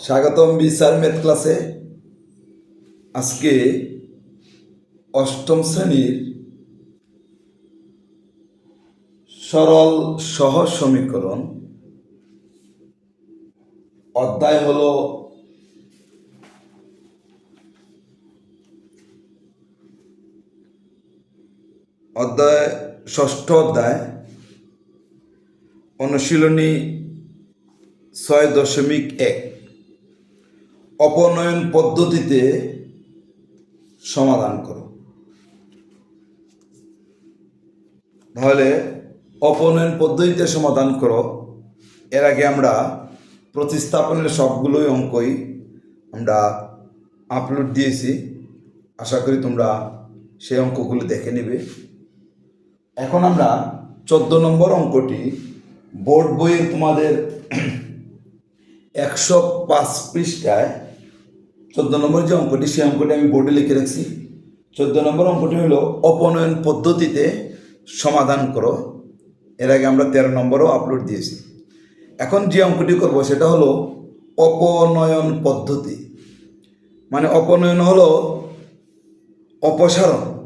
স্বাগতম বিচার ম্যাথ ক্লাসে। আজকে অষ্টম শ্রেণির সরল সহজ সমীকরণ। অধ্যায় হল অধ্যায়, ষষ্ঠ অধ্যায়। অনুশীলনী ছয় দশমিক এক। অপনয়ন পদ্ধতিতে সমাধান করো। তাহলে অপনয়ন পদ্ধতিতে সমাধান করো, এর আগে আমরা প্রতিস্থাপনের সবগুলোই অঙ্কই আমরা আপলোড দিয়েছি। আশা করি তোমরা সেই অঙ্কগুলো দেখে নেবে। এখন আমরা চোদ্দ নম্বর অঙ্কটি, বোর্ড বইয়ে তোমাদের একশো পাঁচ পৃষ্ঠায় চোদ্দ নম্বর যে অঙ্কটি, সেই অঙ্কটি আমি বোর্ডে লিখে রাখছি। চোদ্দ নম্বর অঙ্কটি হলো অপনয়ন পদ্ধতিতে সমাধান করো। এর আগে আমরা তেরো নম্বরও আপলোড দিয়েছি। এখন যে অঙ্কটি করব, সেটা হলো অপনয়ন পদ্ধতি। মানে অপনয়ন হলো অপসারণ।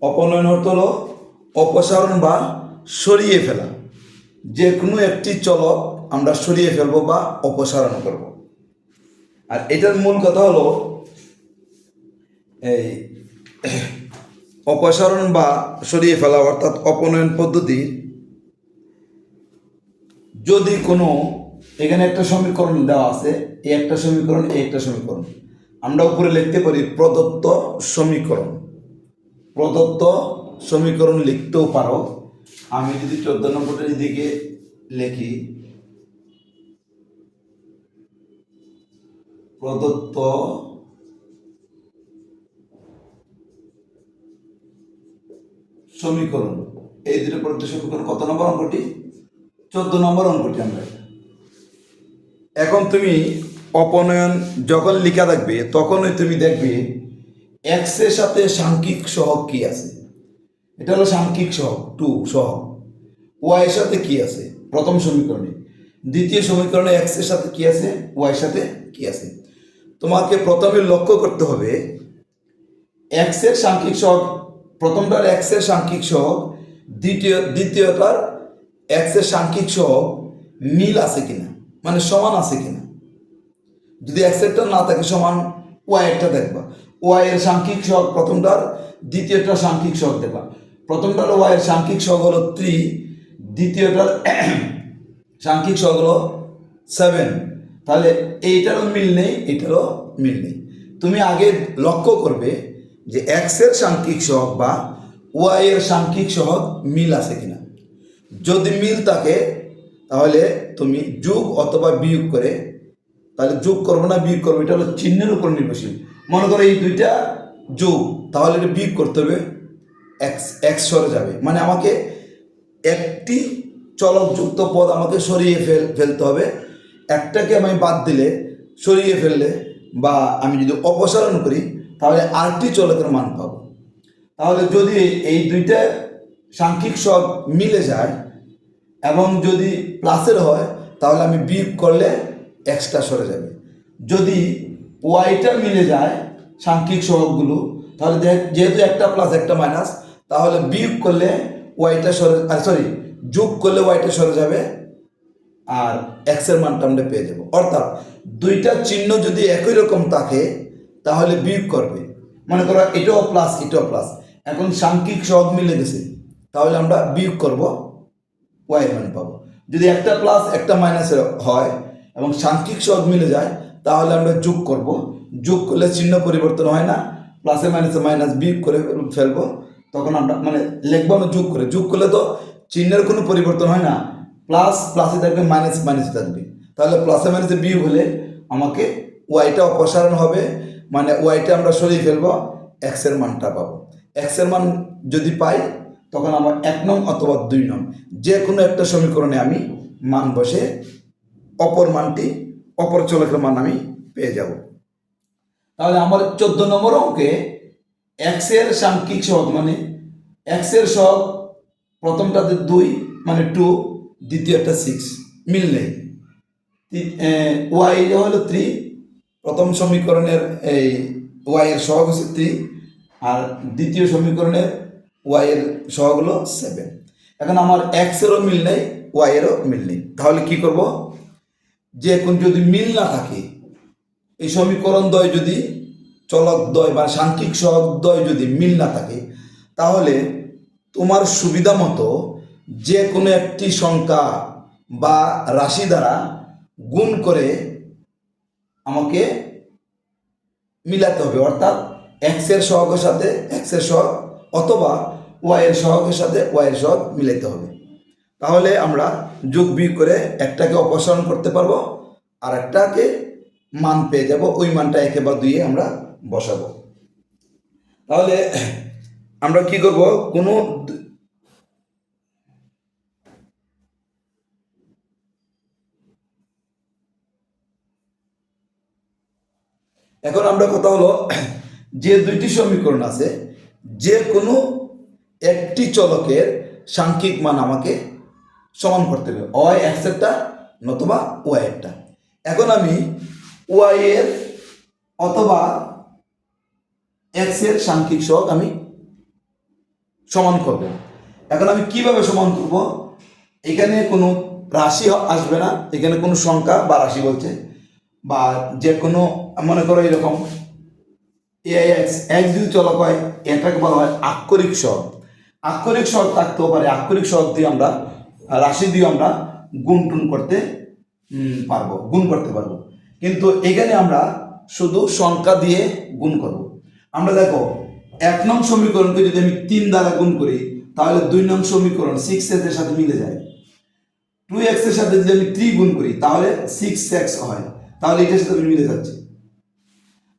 অপনয়ন অর্থ হলো অপসারণ বা সরিয়ে ফেলা। যে কোনো একটি চলক আমরা সরিয়ে ফেলব বা অপসারণ করব। আর এটার মূল কথা হলো, এই অপসারণ বা সরিয়ে ফেলা অর্থাৎ অপনয়ন পদ্ধতি, যদি কোনো, এখানে একটা সমীকরণ দেওয়া আছে এই একটা সমীকরণ এই একটা সমীকরণ। আমরা উপরে লিখতে পারি প্রদত্ত সমীকরণ। প্রদত্ত সমীকরণ লিখতেও পারো। আমি যদি চোদ্দ নম্বরটার দিকে লিখি প্রদত্ত সমীকরণ। এই দুটো প্রদত্ত সমীকরণ কত নম্বর অঙ্কটি? চোদ্দ নম্বর অঙ্কটি আমরা। এখন তুমি অপনয়ন যখন লেখা থাকবে, তখনই তুমি দেখবে এক্সের সাথে সাংখ্যিক সহগ কি আছে? এটা হলো সাংখ্যিক সহগ টু সহগ। ওয়াইয়ের সাথে কি আছে? প্রথম সমীকরণে। দ্বিতীয় সমীকরণে এক্সের সাথে কি আছে? ওয়াইয়ের সাথে কি আছে? তোমাকে প্রথমে লক্ষ্য করতে হবে এক্সের সাংখ্যিক সহগ, প্রথমটার এক্সের সাংখ্যিক সহগ, দ্বিতীয়, দ্বিতীয়টার এক্সের সাংখ্যিক সহগ মিল আছে কিনা মানে সমান আছে কিনা। যদি এক্সেরটা না থাকে সমান ওয়াইয়েরটা দেখবা। ওয়াইয়ের সাংখ্যিক সহগ প্রথমটার দ্বিতীয়টা সাংখ্যিক সহগ দেখবা। প্রথমটার ওয়াইয়ের সাংখ্যিক সহগ হলো থ্রি দ্বিতীয়টার সাংখ্যিক সহগ হলো সেভেন তাহলে এইটারও মিল নেই, এটারও মিল নেই। তুমি আগে লক্ষ্য করবে যে এক্সের সাংখ্যিক সহগ বা ওয়াইয়ের সাংখ্যিক সহগ মিল আছে কিনা। যদি মিল থাকে, তাহলে তুমি যোগ অথবা বিয়োগ করে, তাহলে যোগ করব না, বিয়োগ করব, এটা হলো চিহ্নের উপর নির্ভরশীল। মনে করো এই দুইটা যোগ, তাহলে এটা বিয়োগ করতে হবে এক্স এক্স সরে যাবে। মানে আমাকে একটি চলকযুক্ত পদ আমাকে সরিয়ে ফেল, ফেলতে হবে একটাকে আমি বাদ দিলে, সরিয়ে ফেললে বা আমি যদি অপসারণ করি, তাহলে আরটি চলকের মান পাব। তাহলে যদি এই দুইটা সাংখ্যিক সব মিলে যায় এবং যদি প্লাসের হয়, তাহলে আমি বিয়োগ করলে এক্সট্রা সরে যাবে। যদি ওয়াইটা মিলে যায় সাংখ্যিক সহগগুলো, তাহলে যেহেতু একটা প্লাস, একটা মাইনাস, তাহলে বিয়োগ করলে ওয়াইটা সরে সরি, যোগ করলে ওয়াইটা সরে যাবে আর এক্সের মানটা আমরা পেয়ে যাব। অর্থাৎ দুইটা চিহ্ন যদি একই রকম থাকে, তাহলে বিয়োগ করবে। মনে করো এটাও প্লাস এটাও প্লাস এখন সাংখ্যিক সহগ মিলে গেছে। তাহলে আমরা বিয়োগ করব ওয়াই মান পাবো। যদি একটা প্লাস একটা মাইনাস হয় এবং সাংখ্যিক সহগ মিলে যায়, তাহলে আমরা যোগ করব। যোগ করলে চিহ্ন পরিবর্তন হয় না। প্লাসে মাইনাসে মাইনাস বিয়োগ করে ফেলব। তখন আমরা মানে লিখব আমরা যোগ করে। যোগ করলে তো চিহ্নের কোনো পরিবর্তন হয় না। প্লাস প্লাসে থাকবে মাইনাস মাইনাসে থাকবে। তাহলে প্লাসে মাইনাসে বিয়োগ হলে আমাকে ওয়াইটা অপসারণ হবে মানে ওয়াইটা আমরা সরিয়ে ফেলব এক্সের মানটা পাবো। এক্সের মান যদি পাই, তখন আমার এক নং অথবা দুই নং যে কোনো একটা সমীকরণে আমি মান বসে অপর মানটি, অপর চলকের মান আমি পেয়ে যাব। তাহলে আমার চোদ্দ নম্বর অঙ্কে এক্সের সাংখ্যিক সহগ মানে এক্সের সহগ প্রথমটাতে দুই মানে টু দ্বিতীয়টা সিক্স মিল নেই। ওয়াই হলো থ্রি প্রথম সমীকরণের এই ওয়াই এর সহগ হচ্ছে থ্রি আর দ্বিতীয় সমীকরণের ওয়াই এর সহগ হলো সেভেন এখন আমার এক্সেরও মিল নেই ওয়াই এরও মিল নেই। তাহলে কি করব? যে কোন যদি মিল না থাকে, এই সমীকরণ দ্বয় যদি, চলক দ্বয় বা সাংখ্যিক সহগ দ্বয় যদি মিল না থাকে, তাহলে তোমার সুবিধা মতো যে কোনো একটি সংখ্যা বা রাশি দ্বারা গুণ করে আমাকে মিলাতে হবে। অর্থাৎ এক্সের সহগের সাথে এক্সের সহগ অথবা ওয়াইয়ের সহগের সাথে ওয়াইয়ের সহগ মিলাতে হবে। তাহলে আমরা যোগ বিয়োগ করে একটাকে অপসারণ করতে পারব আর একটাকে মান পেয়ে যাব। ওই মানটা একে বা দুইয়ে আমরা বসাবো। তাহলে আমরা কি করব? কোনো দু- এখন আমরা কথা হলো, যে দুইটি সমীকরণ আছে, যে কোনো একটি চলকের সাংখ্যিক মান আমাকে সমান করতে হবে ওয়াই এক্সেরটা নতুবা ওয়াই একটা। এখন আমি ওয়াই এর অথবা এক্সের সাংখ্যিক সহগ আমি সমান করব। এখন আমি কীভাবে সমান করব? এখানে কোনো রাশি আসবে না, এখানে কোনো সংখ্যা বা রাশি বলছে। বা যে কোনো মনে করো এরকম এক্স এক্স যদি চলক হয় এটাকে বলা হয় আক্ষরিক সহগ আক্ষরিক সহগ থাকতেও পারে, আক্ষরিক সহগ দিয়ে আমরা, রাশি দিয়ে আমরা গুণ টুন করতে পারব, গুণ করতে পারব। কিন্তু এখানে আমরা শুধু সংখ্যা দিয়ে গুণ করব। আমরা দেখো, এক নং সমীকরণকে যদি আমি তিন দ্বারা গুণ করি, তাহলে দুই নং সমীকরণ সিক্স এক্সের সাথে মিলে যায়। টু এক্সের সাথে যদি আমি থ্রি গুণ করি, তাহলে সিক্স এক্স হয়। তাহলে এটার সাথে মিলে যাচ্ছে।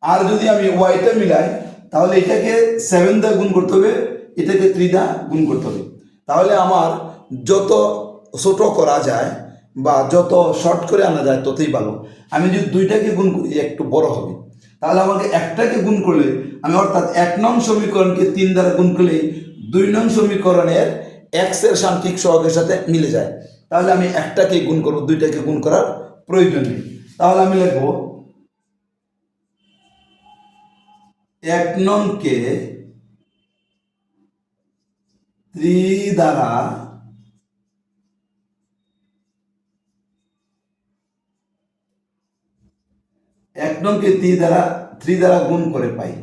আর যদি আমি ওয়াইটা মিলাই, তাহলে এটাকে সেভেন দা গুণ করতে হবে, এটাকে থ্রি দা গুণ করতে হবে। তাহলে আমার যত ছোট করা যায় বা যত শর্ট করে আনা যায়, ততই ভালো। আমি যদি দুইটাকে গুণ করি একটু বড় হবে। তাহলে আমাকে একটাকে গুণ করলে, আমি অর্থাৎ এক নং সমীকরণকে তিন দ্বারা গুণ করলে, দুই নং সমীকরণের এক্সের সাংখ্যিক সহগের সাথে মিলে যায়। তাহলে আমি একটাকে গুণ করব, দুইটাকে গুণ করার প্রয়োজন নেই। তাহলে আমি লিখব এক নংকে ত্রি দ্বারা এক নংকে ত্রি দ্বারা থ্রি দ্বারা গুণ করে পাই।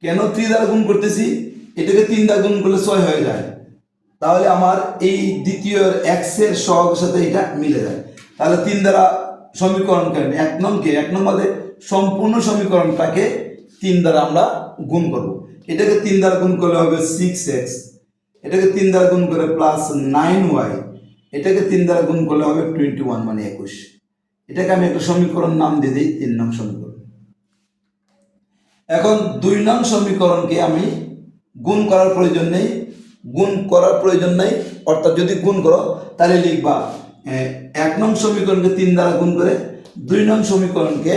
কেন থ্রি দ্বারা গুণ করতেছি? এটাকে তিন দ্বারা গুণ করলে ছয় হয়ে যায়। তাহলে আমার এই দ্বিতীয় এক্সের সহগের সাথে এটা মিলে যায়। তাহলে তিন দ্বারা সমীকরণ কেন? এক নংকে, এক নম্বরে সম্পূর্ণ সমীকরণটাকে তিন দ্বারা আমরা গুণ করব। এটাকে তিন দ্বারা গুণ করলে হবে সিক্স এক্স এটাকে তিন দ্বারা গুণ করে প্লাস নাইন ওয়াই এটাকে তিন দ্বারা গুণ করলে হবে টোয়েন্টি ওয়ান মানে একুশ। এটাকে আমি একটা সমীকরণ নাম দিয়ে দিই, তিন নং সমীকরণ। এখন দুই নং সমীকরণকে আমি গুণ করার প্রয়োজন নেই, গুণ করার প্রয়োজন নেই, অর্থাৎ যদি গুণ করো, তাহলে লিখবা এক নং সমীকরণকে তিন দ্বারা গুণ করে, দুই নং সমীকরণকে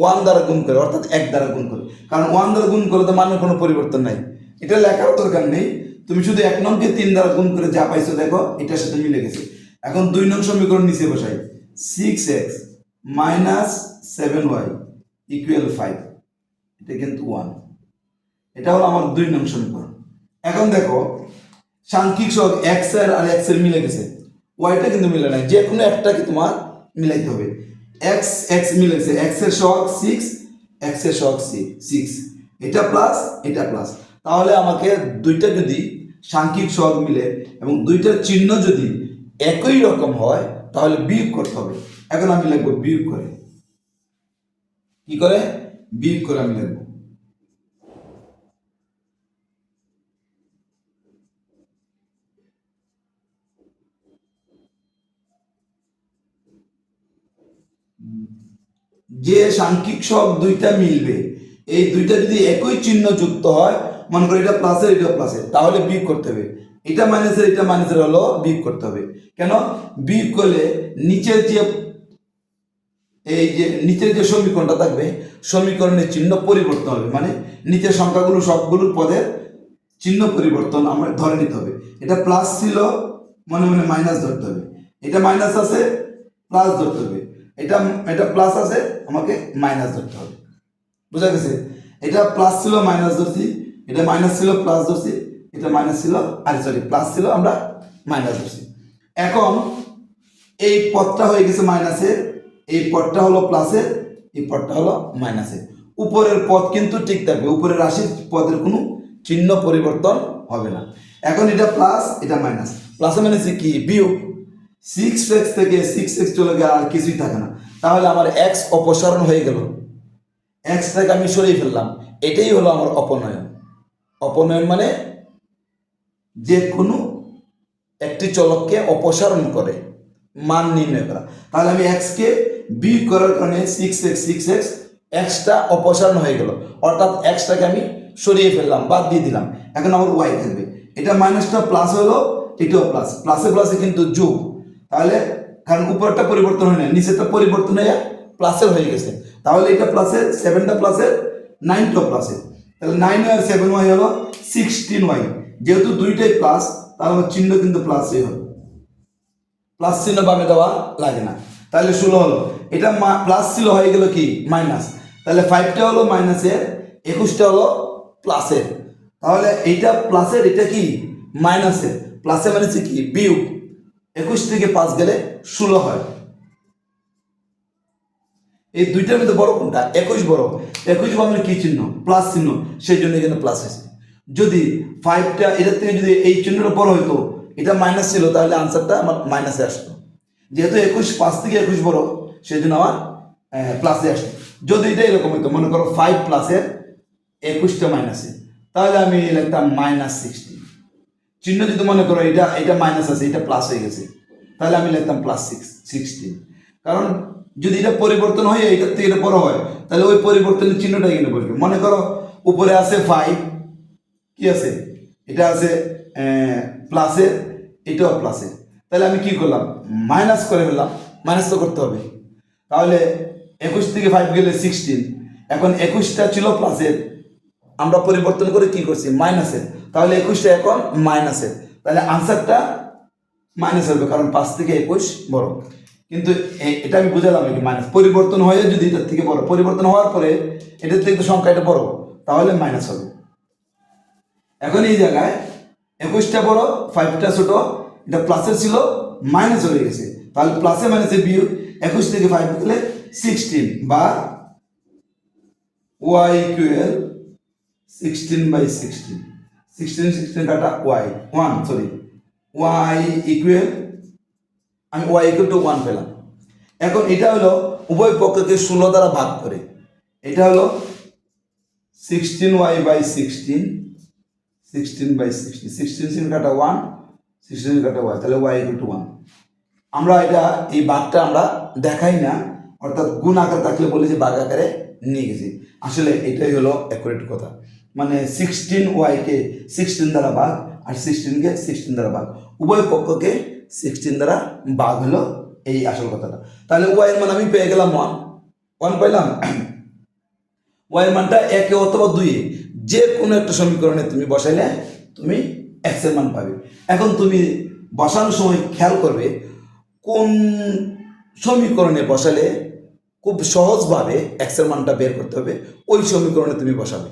ওয়ান দ্বারা গুণ করে, অর্থাৎ এক দ্বারা গুণ করে। কারণ ওয়ান দ্বারা গুণ করে তো মানের কোনো পরিবর্তন নাই। এটা লেখার দরকার নেই। তুমি শুধু এক নংকে তিন দ্বারা গুণ করে যা পাইছো দেখো, এটার সাথে মিলে গেছে। এখন দুই নং সমীকরণ নিচে বসাই। Six X minus seven Y equal five এটা কিন্তু ওয়ান এটা হলো আমার দুই নং সমীকরণ। এখন দেখো, সাংখ্যিক সহগ এক্সের আর এক্সের মিলে গেছে। ওয়াইটা কিন্তু মিলে নাই। যে কোনো একটাকে তোমার মিলাইতে হবে। এক্স এক্স মিলেছে। গেছে এক্সের সহগ সিক্স এক্সের সহগ সিক্স এটা প্লাস এটা প্লাস তাহলে আমাকে দুইটা যদি সাংখ্যিক সহগ মিলে এবং দুইটার চিহ্ন যদি একই রকম হয়, তাহলে বিয়োগ করতে হবে। এখন আমি লিখব বিয়োগ করে। কি করে? বিয়োগ করে আমি লিখব। যে সাংখ্যিক সব দুইটা মিলবে। এই দুইটা যদি একই চিহ্ন যুক্ত হয়, মনে করো এটা প্লাসের এটা প্লাসের তাহলে বিয়োগ করতে হবে। এটা মাইনাসের এটা মাইনাসের হলো বিয়োগ করতে হবে। কেন? বিয়োগ করলে নিচের যে, এই যে নিচের যে সমীকরণটা থাকবে, সমীকরণের চিহ্ন পরিবর্তন হবে। মানে নিচের সংখ্যাগুলো সবগুলোর পদের চিহ্ন পরিবর্তন আমরা ধরে নিতে হবে। এটা প্লাস ছিল, মনে মনে মাইনাস ধরতে হবে। এটা মাইনাস আছে প্লাস ধরতে হবে। এটা এটা প্লাস আছে, আমাকে মাইনাস ধরতে হবে। বুঝা গেছে? এটা প্লাস ছিল মাইনাস ধরছি। এটা মাইনাস ছিল প্লাস ধরছি। এটা মাইনাস ছিল, আরে সরি প্লাস ছিল, আমরা মাইনাস ধরছি। এখন এই পথটা হয়ে গেছে মাইনাসের এই পথটা হলো প্লাসের এই পথটা হলো মাইনাসের উপরের পথ কিন্তু ঠিক থাকবে। উপরের রাশির পদের কোনো চিহ্ন পরিবর্তন হবে না। এখন এটা প্লাস এটা মাইনাস প্লাস মাইনাসে কি? বিয়োগ। সিক্স এক্স থেকে সিক্স এক্স চলে গেলে আর কিছুই থাকে না। তাহলে আমার এক্স অপসারণ হয়ে গেল। এক্সটাকে আমি সরিয়ে ফেললাম। এটাই হলো আমার অপনয়ন। অপনয়ন মানে যে কোনো একটি চলককে অপসারণ করে, মান নির্ণয় করা। তাহলে আমি এক্সকে বি করার কারণে সিক্স এক্স সিক্স এক্স এক্সটা অপসারণ হয়ে গেল। অর্থাৎ এক্সটাকে আমি সরিয়ে ফেললাম, বাদ দিয়ে দিলাম। এখন আমার ওয়াই থাকবে। এটা মাইনাসটা প্লাস হলো, এটাও প্লাস প্লাসে প্লাসে কিন্তু যোগ। তাহলে কারণ উপরটা পরিবর্তন হয় না নিচেরটা পরিবর্তন হয়ে প্লাসের হয়ে গেছে। তাহলে এটা প্লাসের সেভেনটা প্লাসের নাইনটা প্লাসের তাহলে নাইন আর সেভেন ওয়াই হলো সিক্সটিন ওয়াই যেহেতু দুইটাই প্লাস তাহলে আমার চিহ্ন কিন্তু প্লাসই হবে। প্লাস চিহ্ন বামে দেওয়া লাগে না। তাহলে ষোলো হলো। এটা প্লাস ছিল হয়ে গেল কি? মাইনাস তাহলে ফাইভটা হলো মাইনাসের একুশটা হলো প্লাসের তাহলে এইটা প্লাসের এটা কি? মাইনাসের প্লাসে মানে কি? বিয়োগ। একুশ থেকে পাঁচ গেলে ষোলো হয়। এই দুইটার মধ্যে বড় কোনটা? একুশ বড়। একুশ মানে কি চিহ্ন? প্লাস চিহ্ন। সেই জন্য এখানে প্লাস হয়েছে। যদি ফাইভটা এটার থেকে যদি এই চিহ্নটা বড় হইতো, এটা মাইনাস ছিল, তাহলে আনসারটা আমার মাইনাসে আসতো। যেহেতু একুশ, পাঁচ থেকে একুশ বড়, সেই জন্য আমার প্লাসে আসতো। যদি এটা এরকম হইতো, মনে করো ফাইভ প্লাসের একুশটা মাইনাসে তাহলে আমি লিখতাম মাইনাস সিক্সটি চিহ্ন যদি মনে করো, এটা এটা মাইনাস আছে, এটা প্লাস হয়ে গেছে, তাহলে আমি লিখতাম প্লাস সিক্স সিক্সটিন কারণ যদি এটা পরিবর্তন হয় এটার থেকে এটা বড় হয়, তাহলে ওই পরিবর্তনের চিহ্নটা এখানে বসবে। মনে করো, উপরে আছে ফাইভ কি আছে? এটা আছে প্লাসের এটাও প্লাসের তাহলে আমি কি করলাম? মাইনাস করে ফেললাম মাইনাস তো করতে হবে। তাহলে একুশ থেকে ফাইভ গেলে সিক্সটিন এখন একুশটা ছিল প্লাসের আমরা পরিবর্তন করে কি করছি? মাইনাসের তাহলে একুশটা এখন মাইনাসের তাহলে আনসারটা মাইনাস হবে, কারণ পাঁচ থেকে একুশ বড়। কিন্তু এটা আমি বুঝালাম কি মাইনাস পরিবর্তন হয়ে যদি এটার থেকে বড়, পরিবর্তন হওয়ার পরে এটার থেকে সংখ্যা এটা বড়, তাহলে মাইনাস হবে। এখন এই জায়গায় একুশটা বড় ফাইভটা ছোট, এটা প্লাসের ছিল মাইনাস হয়ে গেছে। তাহলে প্লাসে মাইনাসে বিয়োগ, একুশ থেকে ফাইভ গেলে সিক্সটিন বা Y equal sixteen by sixteen sixteen sixteen কাটা Y one sorry Y equal আমি ওয়াই ইকুয়াল টু ওয়ান পেলাম। এখন এটা হলো উভয় পক্ষকে ষোলো দ্বারা ভাগ করে। এটা হলো sixteen Y by sixteen sixteen by sixteen sixteen sixteen কাটা ওয়ান সিক্সটিন কাটা ওয়াই তাহলে ওয়াই ইকুয়াল টু ওয়ান আমরা এটা, এই বাঘটা আমরা দেখাই না, অর্থাৎ গুণ আকার থাকলে বলি যে বাঘ আকারে নিয়ে গেছি। আসলে এটাই হলো অ্যাকুরেট কথা। মানে সিক্সটিন ওয়াইকে সিক্সটিন দ্বারা বাঘ আর সিক্সটিনকে সিক্সটিন দ্বারা বাঘ উভয় পক্ষকে সিক্সটিন দ্বারা বাঘ হলো এই আসল কথাটা। তাহলে ওয়াইয়ের মান আমি পেয়ে গেলাম ওয়ান ওয়ান পাইলাম। ওয়াইয়ের মানটা একে অথবা দুইয়ে যে কোনো একটা সমীকরণে তুমি বসাইলে তুমি এক্সের মান পাবে। এখন তুমি বসানোর সময় খেয়াল করবে, কোন সমীকরণে বসালে খুব সহজভাবে এক্সের মানটা বের করতে হবে, ওই সমীকরণে তুমি বসাবে।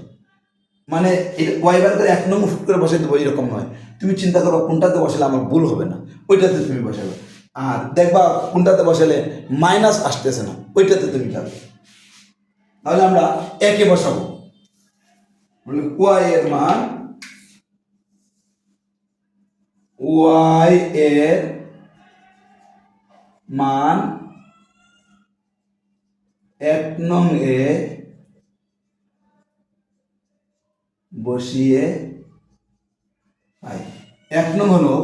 মানে এটা ওয়াই বার করে এক নম্বর ফুট করে বসাই দেবো, এরকম নয়। তুমি চিন্তা করো কোনটাতে বসালে আমার ভুল হবে না, ওইটাতে তুমি বসাবে। আর দেখবা কোনটাতে বসালে মাইনাস আসতেছে না, ওইটাতে তুমি যাবে। তাহলে আমরা একে বসাবো। ওয়াই এর মান ওয়াই এর মান এক নং এ বসিয়ে পাই। এক নং হলো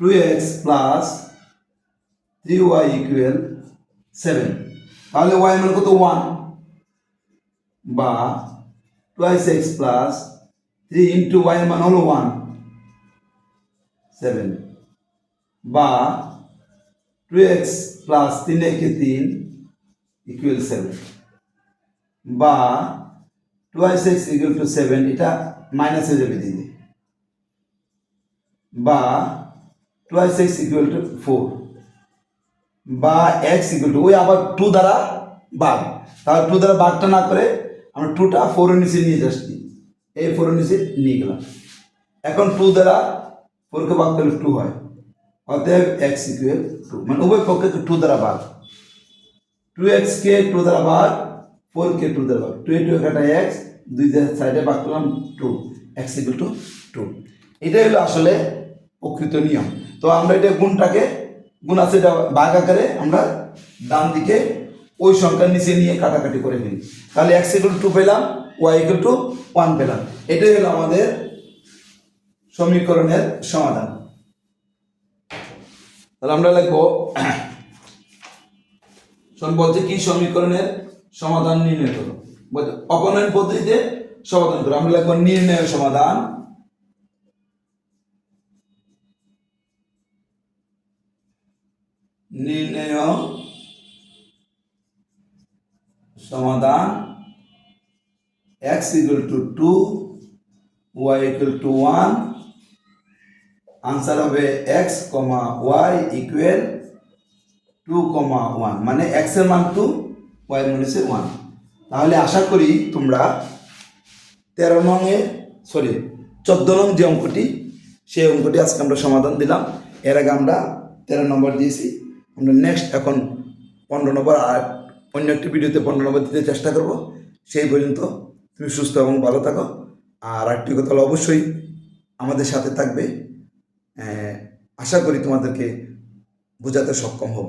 two X plus three Y equal seven তাহলে ওয়াই মান কত? ওয়ান বা twice X plus three into Y মান হলো ওয়ান সেভেন বা টু এক্স প্লাস তিন একে তিন ইকুয়াল সেভেন বা twice X equal to seven এটা মাইনাস যাবে দিদি বা twice X equal to four বা এক্স ইকুয়াল টু ওই আবার টু দ্বারা বাঘ তাহলে টু দ্বারা বাঘটা না করে আমরা টুটা ফোরের নিচে নিয়ে যাচ্ছি। এই ফোরের নিচে নিয়ে গেলাম। এখন টু দ্বারা ফোরকে ভাগ করলে টু হয়। অতএব এক্স ইকুয়াল টু মানে উভয় পক্ষে টু দ্বারা ভাগ টু এক্স কে টু দ্বারা ভাগ ফোর কে টু দ্বারা ভাগ টু টু একটা এক্স দুই সাইডে ভাগ করলাম two x equal to two এটাই হলো আসলে প্রকৃত নিয়ম। তো আমরা এটা গুণটাকে, গুণ আছে এটা ভাগ আকারে আমরা ডান দিকে ওই সংখ্যার নিচে নিয়ে কাটাকাটি করে নিই তাহলে এক্স ইকুয়াল টু পেলাম ওয়াই ইকুয়াল টু ওয়ান পেলাম। এটাই হলো আমাদের সমীকরণের সমাধান। তাহলে আমরা লিখব বলছে কি সমীকরণের? সমাধান নির্ণয় করো। অপনয়ন পদ্ধতিতে সমাধান করো। আমরা লিখব নির্ণয় সমাধান। নির্ণয় সমাধান। X equal to two, y equal to one. Answer হবে x comma y equal two comma one. মানে এক্সের মান টু ওয়াই মান ওয়ান তাহলে আশা করি তোমরা তেরো নং এ সরি চোদ্দ নং যে অঙ্কটি, সেই অঙ্কটি আজকে আমরা সমাধান দিলাম। এর আগে আমরা তেরো নম্বর দিয়েছি। আমরা নেক্সট এখন পনেরো নম্বর আর অন্য একটি ভিডিওতে পনেরো নম্বর দিতে চেষ্টা করব। সেই পর্যন্ত তুমি সুস্থ এবং ভালো থাকো। আর একটি কথা হলো অবশ্যই আমাদের সাথে থাকবে। আশা করি তোমাদেরকে বোঝাতে সক্ষম হব।